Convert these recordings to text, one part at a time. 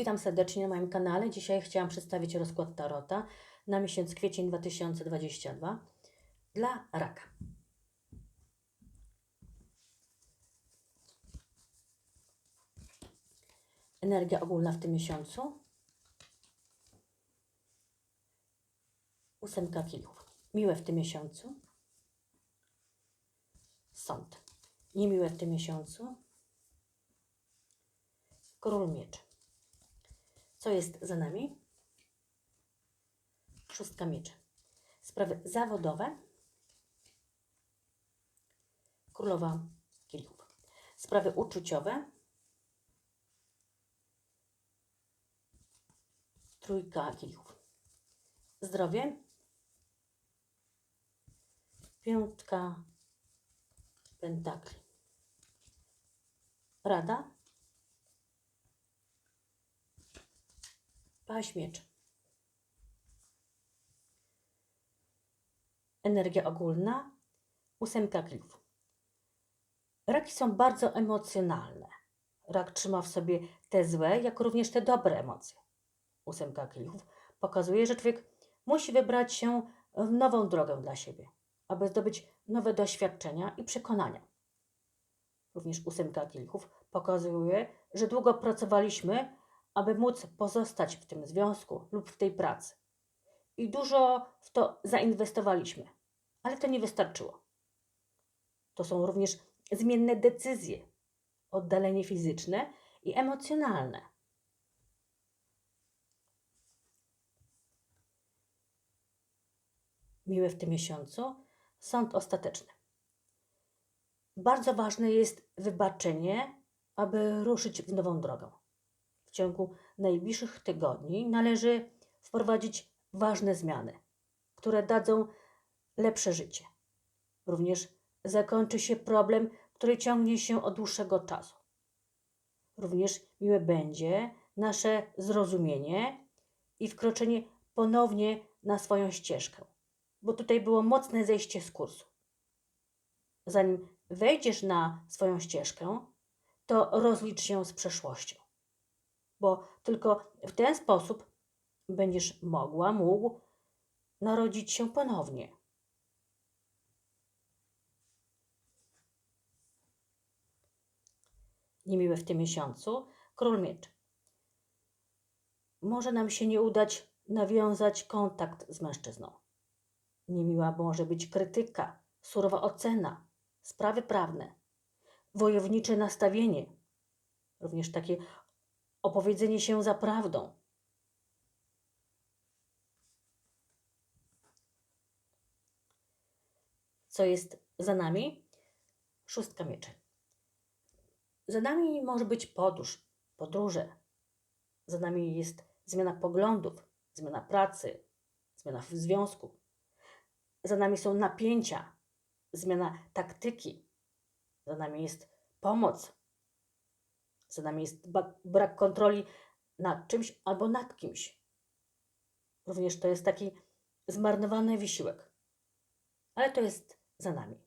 Witam serdecznie na moim kanale. Dzisiaj chciałam przedstawić rozkład Tarota na miesiąc kwiecień 2022 dla raka. Energia ogólna w tym miesiącu. Ósemka kijów. Miłe w tym miesiącu. Sąd. Niemiłe w tym miesiącu. Król mieczy. Co jest za nami? Szóstka mieczy. Sprawy zawodowe. Królowa kielichów. Sprawy uczuciowe. Trójka kielichów. Zdrowie. Piątka pentakli. Rada. Paź miecz. Energia ogólna. Ósemka kliów. Raki są bardzo emocjonalne. Rak trzyma w sobie te złe, jak również te dobre emocje. Ósemka kliów pokazuje, że człowiek musi wybrać się w nową drogę dla siebie, aby zdobyć nowe doświadczenia i przekonania. Również ósemka kielichów pokazuje, że długo pracowaliśmy, aby móc pozostać w tym związku lub w tej pracy. I dużo w to zainwestowaliśmy, ale to nie wystarczyło. To są również zmienne decyzje, oddalenie fizyczne i emocjonalne. Miłe w tym miesiącu sąd ostateczny. Bardzo ważne jest wybaczenie, aby ruszyć w nową drogę. W ciągu najbliższych tygodni należy wprowadzić ważne zmiany, które dadzą lepsze życie. Również zakończy się problem, który ciągnie się od dłuższego czasu. Również miłe będzie nasze zrozumienie i wkroczenie ponownie na swoją ścieżkę, bo tutaj było mocne zejście z kursu. Zanim wejdziesz na swoją ścieżkę, to rozlicz się z przeszłością bo tylko w ten sposób będziesz mogła, mógł narodzić się ponownie. Niemiłe w tym miesiącu król mieczy. Może nam się nie udać nawiązać kontakt z mężczyzną. Niemiła może być krytyka, surowa ocena, sprawy prawne, wojownicze nastawienie, również takie opowiedzenie się za prawdą. Co jest za nami? Szóstka mieczy. Za nami może być podróż, podróże. Za nami jest zmiana poglądów, zmiana pracy, zmiana w związku. Za nami są napięcia, zmiana taktyki. Za nami jest pomoc, za nami jest brak kontroli nad czymś albo nad kimś. Również to jest taki zmarnowany wysiłek. Ale to jest za nami.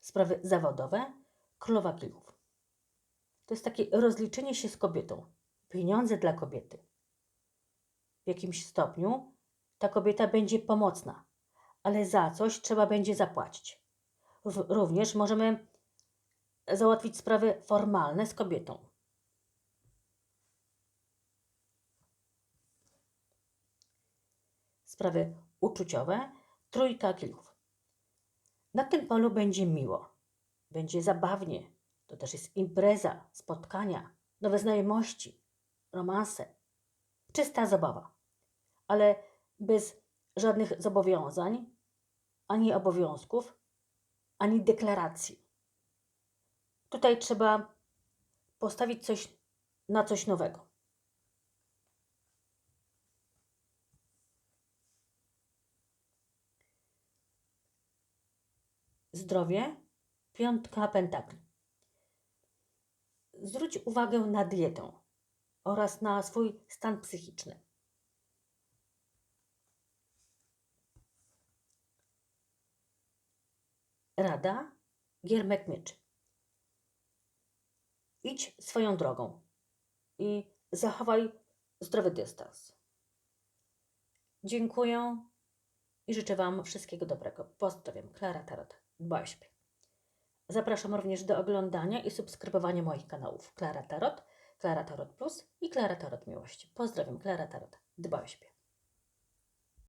Sprawy zawodowe. Królowa Kielichów. To jest takie rozliczenie się z kobietą. Pieniądze dla kobiety. W jakimś stopniu ta kobieta będzie pomocna ale za coś trzeba będzie zapłacić. Również możemy załatwić sprawy formalne z kobietą. Sprawy uczuciowe, trójka kilków. Na tym polu będzie miło, będzie zabawnie. To też jest impreza, spotkania, nowe znajomości, romanse, czysta zabawa, ale bez żadnych zobowiązań, ani obowiązków, ani deklaracji. Tutaj trzeba postawić coś na coś nowego. Zdrowie, piątka pentakli. Zwróć uwagę na dietę oraz na swój stan psychiczny. Rada Giermek Mieczy. Idź swoją drogą i zachowaj zdrowy dystans. Dziękuję i życzę Wam wszystkiego dobrego. Pozdrawiam. Klara Tarot. Dbaj siebie. Zapraszam również do oglądania i subskrybowania moich kanałów Klara Tarot, Klara Tarot Plus i Klara Tarot Miłości. Pozdrawiam. Klara Tarot. Dbaj siebie.